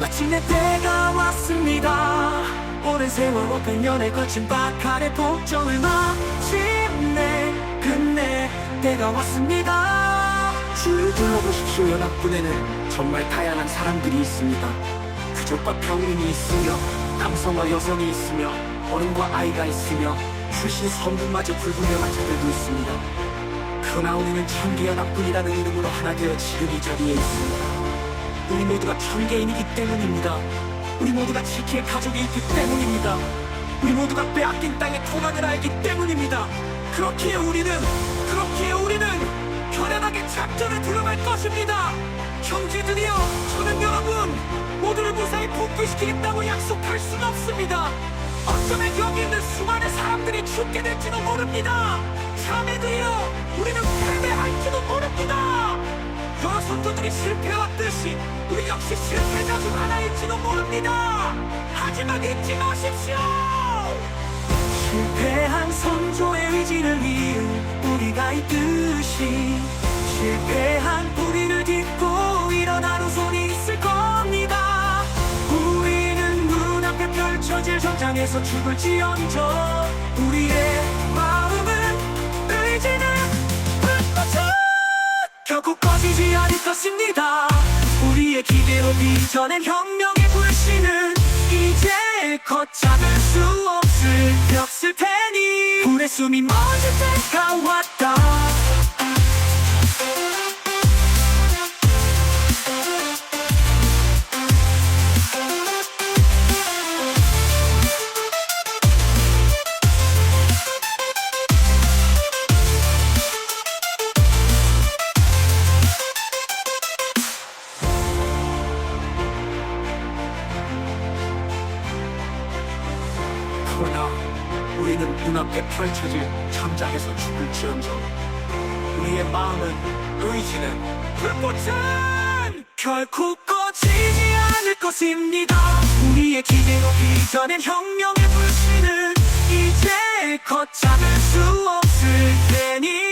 불신의 때가 왔습니다. 오랜 세월 오백 년에 걸친 박하의 복종을 마침내 끝내 때가 왔습니다. 주를 둘러보십시오 연합군에는 정말 다양한 사람들이 있습니다. 귀족과 평민이 있으며 남성과 여성이 있으며 어른과 아이가 있으며 출신 성분마저 불분명한 자들도 있습니다. 그러나 우리는 천개연합군이라는 이름으로 하나 되어 지금 이 자리에 있습니다 우리 모두가 천개인이기 때문입니다. 우리 모두가 지킬 가족이 있기 때문입니다. 우리 모두가 빼앗긴 땅의 토막을 알기 때문입니다. 그렇기에 우리는 그렇기에 우리는 결연하게 작전을 들어갈 것입니다. 형제들이여 저는 여러분 모두를 무사히 복귀시키겠다고 약속할 수는 없습니다. 어쩌면 여기 있는 수많은 사람들이 죽게 될지도 모릅니다. 자매들이여 우리는 패배할지도 모릅니다 여러 선조들이 실패해왔듯이 우리 역시 실패자 중 하나일지도 모릅니다. 하지만 잊지 마십시오. 실패한 선조의 의지를 이은 우리가 있듯이 실패한 우리를 딛고 일어난 후손이 있을 겁니다. 우리는 눈앞에 펼쳐질 전장에서 죽을지언정 결코 꺼지지 않을 것입니다. 우리의 기대로 비전의 혁명의 불씨는 이제 걷잡을 수 없을 벽을 테니 불의 숨이 멎을 때가 왔다 그러나 우리는 눈앞에 펼쳐질 전장에서 죽을지언정. 우리의 마음은 의지는 불꽃은 결코 꺼지지 않을 것입니다. 우리의 기대로 비전의 혁명의 불씨는 이제 걷잡을 수 없을 테니